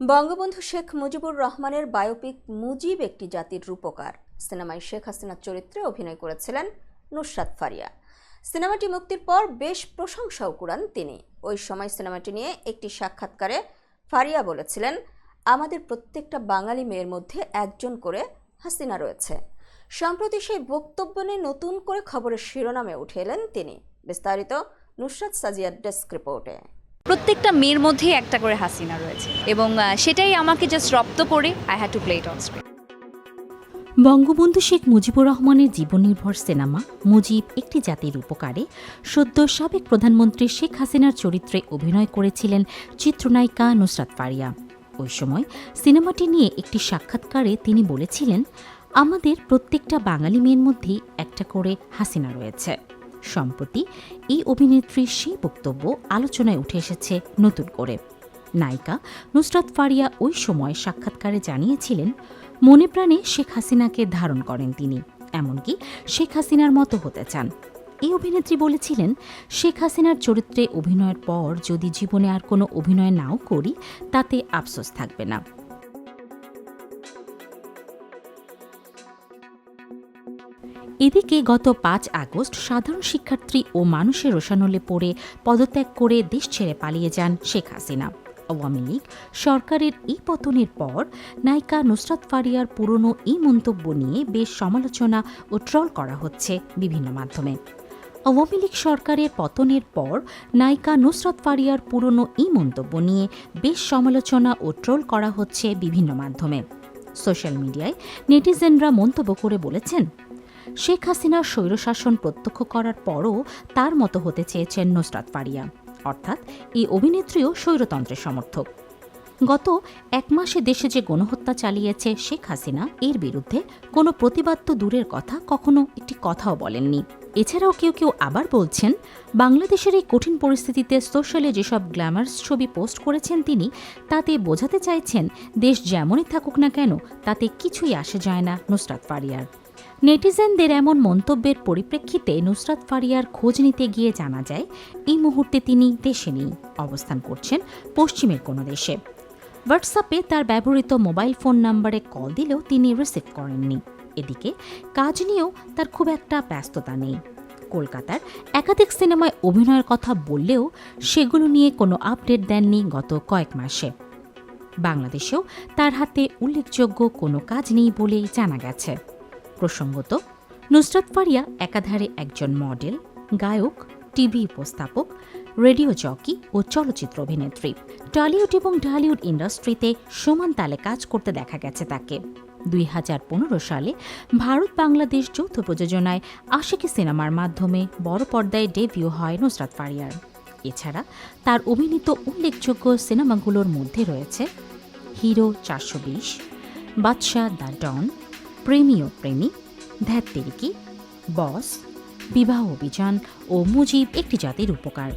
বঙ্গবন্ধু শেখ মুজিবুর রহমানের বায়োপিক মুজিব একটি জাতির রূপকার। সিনেমায় শেখ হাসিনার চরিত্রে অভিনয় করেছিলেন নুসরাত ফারিয়া। সিনেমাটি মুক্তির পর বেশ প্রশংসাও কুড়ান তিনি। ওই সময় সিনেমাটি নিয়ে একটি সাক্ষাৎকারে ফারিয়া বলেছিলেন, আমাদের প্রত্যেকটা বাঙালি মেয়ের মধ্যে একজন করে হাসিনা রয়েছে। সম্প্রতি সেই বক্তব্য নিয়ে নতুন করে খবরের শিরোনামে উঠে এলেন তিনি। বিস্তারিত নুসরাত সাজিয়ার ডেস্ক রিপোর্টে। প্রত্যেকটা মেয়ের মধ্যেই একটা করে হাসিনা রয়েছে এবং সেটাই আমাকে জাস্ট রপ্ত করে I had to play it on screen Bangabandhu Sheikh Mujibur রহমানের জীবননির্ভর সিনেমা, মুজিব একটি জাতির উপকারে, সদ্য সাবেক প্রধানমন্ত্রী শেখ হাসিনার চরিত্রে অভিনয় করেছিলেন চিত্রনায়িকা নুসরাত ফারিয়া। ওই সময় সিনেমাটি নিয়ে একটি সাক্ষাৎকারে তিনি বলেছিলেন, আমাদের প্রত্যেকটা বাঙালি মেয়ের মধ্যেই একটা করে হাসিনা রয়েছে। সম্প্রতি এই অভিনেত্রীর সেই বক্তব্য আলোচনায় উঠে এসেছে নতুন করে। নায়িকা নুসরাত ফারিয়া ওই সময় সাক্ষাৎকারে জানিয়েছিলেন, মনে প্রাণে শেখ হাসিনাকে ধারণ করেন তিনি, এমনকি শেখ হাসিনার মতো হতে চান। এই অভিনেত্রী বলেছিলেন, শেখ হাসিনার চরিত্রে অভিনয়ের পর যদি জীবনে আর কোনো অভিনয় নাও করি, তাতে আফসোস থাকবে না। এদিকে গত পাঁচ আগস্ট সাধারণ শিক্ষার্থী ও মানুষের রোশানলে পড়ে পদত্যাগ করে দেশ ছেড়ে পালিয়ে যান শেখ হাসিনা। আওয়ামী লীগ সরকারের এই পতনের পর নায়িকা নুসরাত ফারিয়ার পুরনো এই মন্তব্য নিয়ে বেশ সমালোচনা ও ট্রল করা হচ্ছে বিভিন্ন মাধ্যমে। আওয়ামী লীগ সরকারের পতনের পর নায়িকা নুসরাত ফারিয়ার পুরনো এই মন্তব্য নিয়ে বেশ সমালোচনা ও ট্রোল করা হচ্ছে বিভিন্ন মাধ্যমে। সোশ্যাল মিডিয়ায় নেটিজেনরা মন্তব্য করে বলেছেন শেখ হাসিনার স্বৈরশাসন প্রত্যক্ষ করার পরও তার মতো হতে চেয়েছেন নুসরাত ফারিয়া। অর্থাৎ এই অভিনেত্রীও স্বৈরতন্ত্রের সমর্থক। গত এক মাসে দেশে যে গণহত্যা চালিয়েছে শেখ হাসিনা, এর বিরুদ্ধে কোনো প্রতিবাদ তো দূরের কথা, কখনো একটি কথাও বলেননি। এছাড়াও কেউ কেউ আবার বলছেন, বাংলাদেশের এই কঠিন পরিস্থিতিতে সোশ্যালে যেসব গ্ল্যামার্স ছবি পোস্ট করেছেন তিনি, তাতে বোঝাতে চাইছেন, দেশ যেমনই থাকুক না কেন, তাতে কিছুই আসে যায় না নুসরাত ফারিয়ার। নেটিজেনদের এমন মন্তব্যের পরিপ্রেক্ষিতে নুসরাত ফারিয়ার খোঁজ নিতে গিয়ে জানা যায়, এই মুহূর্তে তিনি দেশে নেই, অবস্থান করছেন পশ্চিমের কোনো দেশে। হোয়াটসঅ্যাপে তার ব্যবহৃত মোবাইল ফোন নম্বরে কল দিলেও তিনি রিসিভ করেননি। এদিকে, কাজ নিয়েও তার খুব একটা ব্যস্ততা নেই। কলকাতার একাধিক সিনেমায় অভিনয়ের কথা বললেও সেগুলো নিয়ে কোনো আপডেট দেননি গত কয়েক মাসে। বাংলাদেশেও তার হাতে উল্লেখযোগ্য কোনো কাজ নেই বলেই জানা গেছে। প্রসঙ্গত, নুসরাত ফারিয়া একাধারে একজন মডেল, গায়ক, টিভি উপস্থাপক, রেডিও জকি ও চলচ্চিত্র অভিনেত্রী। টলিউড এবং ঢালিউড ইন্ডাস্ট্রিতে সমান তালে কাজ করতে দেখা গেছে তাকে। দুই হাজার পনেরো সালে ভারত বাংলাদেশ যৌথ প্রযোজনায় আশিকি সিনেমার মাধ্যমে বড় পর্দায় ডেবিউ হয় নুসরাত ফারিয়ার। এছাড়া তার অভিনীত উল্লেখযোগ্য সিনেমাগুলোর মধ্যে রয়েছে হিরো চারশো বিশ, বাদশাহ দ্য ডন প্রেমীয় প্রেমী ধ্যাত্তেরিকি বস বিবাহ অভিযান ও মুজিব একটি জাতির উপকার।